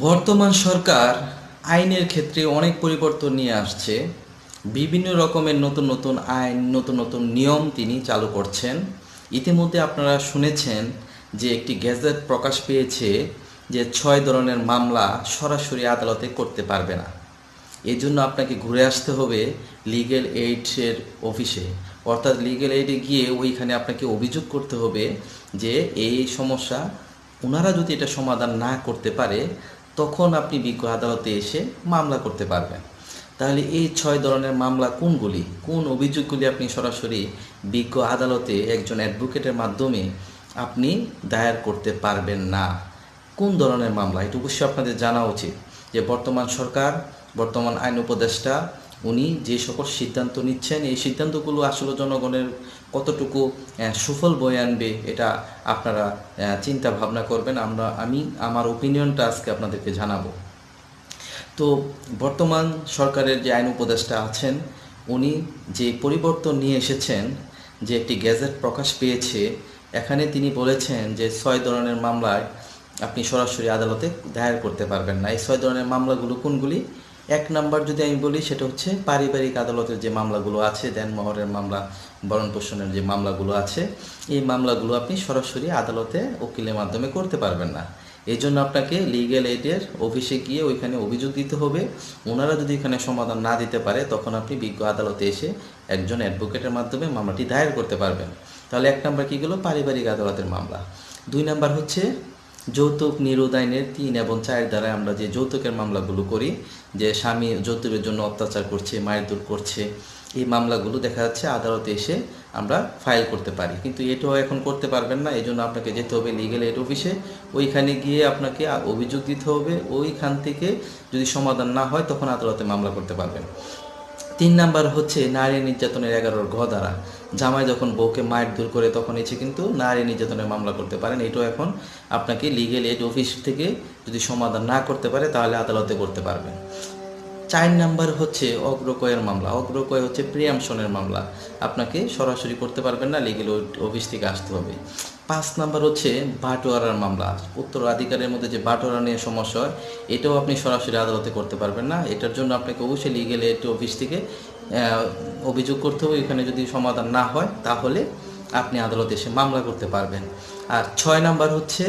বর্তমান সরকার আইনের ক্ষেত্রে অনেক পরিবর্তন নিয়ে আসছে। বিভিন্ন রকমের নতুন নতুন আইন, নতুন নতুন নিয়ম তিনি চালু করছেন। ইতিমধ্যে আপনারা শুনেছেন যে একটি গ্যাজেট প্রকাশ পেয়েছে যে ছয় ধরনের মামলা সরাসরি আদালতে করতে পারবে না। এই জন্য আপনাকে ঘুরে আসতে হবে লিগেল এইডসের অফিসে। অর্থাৎ লিগেল এইডে গিয়ে ওইখানে আপনাকে অভিযোগ করতে হবে যে এই সমস্যা ওনারা যদি এটা সমাধান না করতে পারে তখন আপনি বিজ্ঞ আদালতে এসে মামলা করতে পারবেন। তাহলে এই ছয় ধরনের মামলা কোনগুলি? কোন অভিযোগগুলি আপনি সরাসরি বিজ্ঞ আদালতে একজন অ্যাডভোকেটের মাধ্যমে আপনি দায়ের করতে পারবেন না? কোন ধরনের মামলা? এটা অবশ্যই আপনাদের জানা উচিত যে বর্তমান সরকার, বর্তমান আইন উপদেষ্টা উনি যে সকল সিদ্ধান্ত নিচ্ছেন, এই সিদ্ধান্তগুলো আসলে জনগণের কতটুকু সুফল বয়ে আনবে, এটা আপনারা চিন্তা ভাবনা করবেন। আমরা, আমি, আমার ওপিনিয়নটা আজকে আপনাদেরকে জানাব। তো বর্তমান সরকারের যে আইন উপদেষ্টা আছেন, উনি যে পরিবর্তন নিয়ে এসেছেন, যে একটি গ্যাজেট প্রকাশ পেয়েছে, এখানে তিনি বলেছেন যে ছয় ধরনের মামলায় আপনি সরাসরি আদালতে দায়ের করতে পারবেন না। এই ছয় ধরনের মামলাগুলো কোনগুলি? এক নাম্বার যদি আমি বলি, সেটা হচ্ছে পারিবারিক আদালতের যে মামলাগুলো আছে দেনমোহরের মামলা, বরণ পোষণের যে মামলাগুলো আছে, এই মামলাগুলো আপনি সরাসরি আদালতে উকিলের মাধ্যমে করতে পারবেন না। এই জন্য আপনাকে লিগ্যাল এইডের অফিসে গিয়ে ওইখানে অভিযোগ দিতে হবে। ওনারা যদি এখানে সমাধান না দিতে পারে, তখন আপনি বিজ্ঞ আদালতে এসে একজন অ্যাডভোকেটের মাধ্যমে মামলাটি দায়ের করতে পারবেন। তাহলে এক নাম্বার কী গেলো? পারিবারিক আদালতের মামলা। দুই নাম্বার হচ্ছে যৌতুক নিরোধ আইনের তিন এবং চার দ্বারা আমরা যে যৌতুকের মামলাগুলো করি, যে স্বামী যৌতুকের জন্য অত্যাচার করছে মায়ের দূর করছে, এই মামলাগুলো দেখা যাচ্ছে আদালতে এসে আমরা ফাইল করতে পারি। কিন্তু এটাও এখন করতে পারবেন না, এই জন্য আপনাকে যেতে হবে লিগেল এড অফিসে ওইখানে গিয়ে আপনাকে অভিযোগ দিতে হবে। ওইখান থেকে যদি সমাধান না হয়, তখন আদালতে মামলা করতে পারবেন। তিন নাম্বার হচ্ছে নারী নির্যাতনের এগারোর ঘ দ্বারা। জামাই যখন বউকে মায়ের দূর করে, তখন এসে কিন্তু নারী নির্যাতনের মামলা করতে পারেন। এটাও এখন আপনাকে লিগেল এড অফিস থেকে যদি সমাধান না করতে পারে, তাহলে আদালতে করতে পারবেন। চার নাম্বার হচ্ছে অগ্রকয়ের মামলা। অগ্রকয় হচ্ছে প্রিয়ামশনের মামলা। আপনাকে সরাসরি করতে পারবেন না লিগেল অফিস থেকে আসতে হবে। পাঁচ নাম্বার হচ্ছে বাটোয়ারার মামলা। উত্তরাধিকারের মধ্যে যে বাটোয়ারা নিয়ে সমস্যা হয়, এটাও আপনি সরাসরি আদালতে করতে পারবেন না। এটার জন্য আপনাকে অবশ্যই লিগেল এড অফিস থেকে অভিযোগ করতে হবে। এখানে যদি সমাধান না হয়, তাহলে আপনি আদালতে এসে মামলা করতে পারবেন। আর ছয় নাম্বার হচ্ছে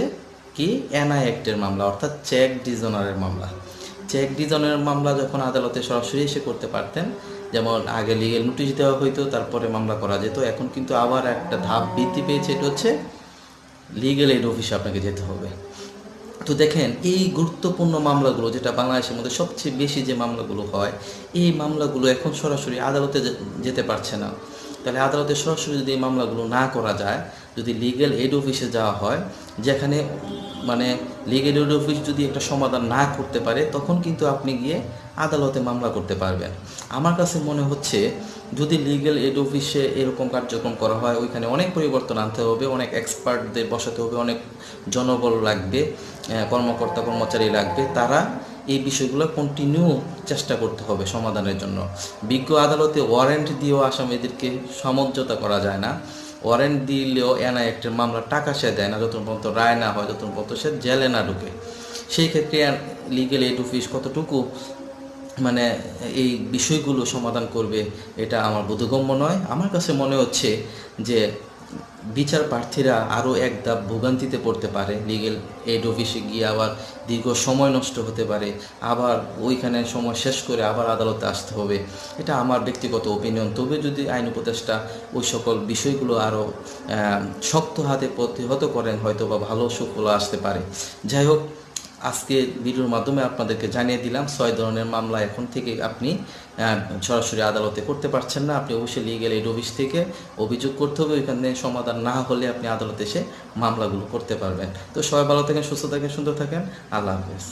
কি? এনআই অ্যাক্টের মামলা, অর্থাৎ চেক ডিজনারের মামলা। চেক ডিজনের মামলা যখন আদালতে সরাসরি এসে করতে পারতেন, যেমন আগে লিগেল নোটিশ দেওয়া হইতো, তারপরে মামলা করা যেত। এখন কিন্তু আবার একটা ধাপ বৃদ্ধি পেয়েছে। এটা হচ্ছে লিগেল এড অফিসে আপনাকে যেতে হবে। তো দেখেন, এই গুরুত্বপূর্ণ মামলাগুলো, যেটা বাংলাদেশের মধ্যে সবচেয়ে বেশি যে মামলাগুলো হয়, এই মামলাগুলো এখন সরাসরি আদালতে যেতে পারছে না। তাহলে আদালতে সরাসরি যদি এই মামলাগুলো না করা যায়, যদি লিগেল এড অফিসে যাওয়া হয়, যেখানে মানে লিগেল এড অফিস যদি একটা সমাধান না করতে পারে, তখন কিন্তু আপনি গিয়ে আদালতে মামলা করতে পারবেন। আমার কাছে মনে হচ্ছে, যদি লিগেল এড অফিসে এরকম কার্যক্রম করা হয়, ওইখানে অনেক পরিবর্তন আনতে হবে, অনেক এক্সপার্টদের বসাতে হবে, অনেক জনবল লাগবে কর্মকর্তা কর্মচারী লাগবে, তারা এই বিষয়গুলো কন্টিনিউ চেষ্টা করতে হবে সমাধানের জন্য। বিজ্ঞ আদালতে ওয়ারেন্ট দিয়েও আসামিদেরকে সমঝোতা করা যায় না। ওয়ারেন্ট দিলেও এনআই মামলা টাকা সে দেয় না, যতক্ষণ পর্যন্ত রায় না হয় যতক্ষণ পর্যন্ত সে জেলে না ঢুকে। সেই ক্ষেত্রে লিগেল এড অফিস কতটুকু মানে এই বিষয়গুলো সমাধান করবে, এটা আমার বোধগম্য নয়। আমার কাছে মনে হচ্ছে যে বিচার প্রার্থীরা আরও এক ধাপ ভোগান্তিতে পড়তে পারে। লিগেল এড অফিসে গিয়ে আবার দীর্ঘ সময় নষ্ট হতে পারে। আবার ওইখানে সময় শেষ করে আবার আদালতে আসতে হবে। এটা আমার ব্যক্তিগত ওপিনিয়ন তবে যদি আইন উপদেষ্টা ওই সকল বিষয়গুলো আরও শক্ত হাতে প্রতিহত করেন হয়তো বা ভালো সুফল আসতে পারে। যাই হোক আজকে ভিডিওর মাধ্যমে আপনাদেরকে জানিয়ে দিলাম, ছয় ধরনের মামলা এখন থেকে আপনি সরাসরি আদালতে করতে পারছেন না। আপনি অবশ্যই লিগেল এইড অফিস থেকে অভিযোগ করতে হবে, ওইখানে সমাধান না হলে আপনি আদালতে এসে মামলাগুলো করতে পারবেন। তো সবাই ভালো থাকেন, সুস্থ থাকেন, সুন্দর থাকেন। আল্লাহ হাফেজ।